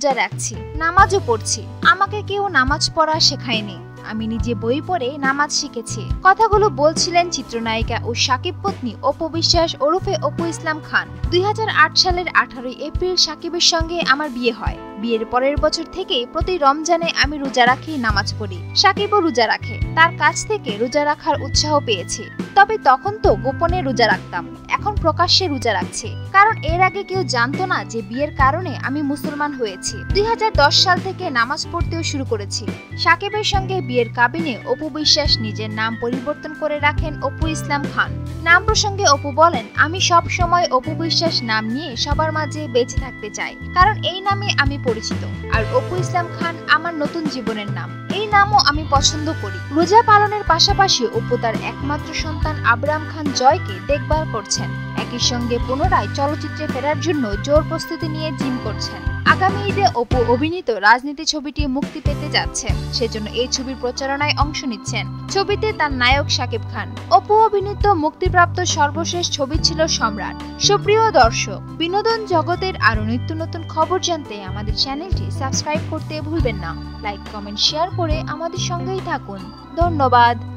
রোজা রাখছি, নামাজও পড়ছি। আমাকে কেউ নামাজ পড়া শেখায়নি। আমি নিজে বই পড়ে নামাজ শিখেছি। কথাগুলো বলছিলেন চিত্রনায়িকা ও সাকিব পত্নী অপু বিশ্বাস ওরফে অপু ইসলাম খান। দুই হাজার আট সালের আঠারোই এপ্রিল সাকিবের সঙ্গে আমার বিয়ে হয়। বিয়ের পরের বছর থেকে প্রতি রমজানে আমি রোজা রাখি, নামাজ পড়ি। সাকিবও রোজা রাখে। তার কাছ থেকে রোজা রাখার উৎসাহ পেয়েছি। তবে তখন তো গোপনে রোজা রাখতাম। এখন প্রকাশ্যে রোজা রাখছি। কারণ এর আগে কেউ জানতো না যে বিয়ের কারণে আমি মুসলমান হয়েছি। দুই সাল থেকে নামাজ পড়তেও শুরু করেছি। সাকিবের সঙ্গে বিয়ের কাবিনে অপু বিশ্বাস নিজের নাম পরিবর্তন করে রাখেন অপু ইসলাম খান। নাম প্রসঙ্গে অপু বলেন, আমি সব সময় অপু বিশ্বাস নাম নিয়ে সবার মাঝে বেঁচে থাকতে চাই। কারণ এই নামে আমি পরিচিত। আর অপু ইসলাম খান আমার নতুন জীবনের নাম। নামও আমি পছন্দ করি। রোজা পালনের পাশাপাশি অপু তার একমাত্র সন্তান আবরাম খান জয়কে দেখভাল করছেন। একই সঙ্গে পুনরায় চলচ্চিত্রে ফেরার জন্য জোর প্রস্তুতি নিয়ে জিম করছেন। আগামী ঈদে অপু অভিনীত রাজনীতি ছবিটি মুক্তি পেতে যাচ্ছে। সেজন্য এই ছবির প্রচারণায় অংশ নিচ্ছেন। ছবিতে তার নায়ক শাকিব খান। অপু অভিনীত মুক্তিপ্রাপ্ত সর্বশেষ ছবি ছিল সম্রাট। সুপ্রিয় দর্শক, বিনোদন জগতের আরও নিত্য নতুন খবর জানতে আমাদের চ্যানেলটি সাবস্ক্রাইব করতে ভুলবেন না। লাইক, কমেন্ট, শেয়ার করে আমাদের সঙ্গেই থাকুন। ধন্যবাদ।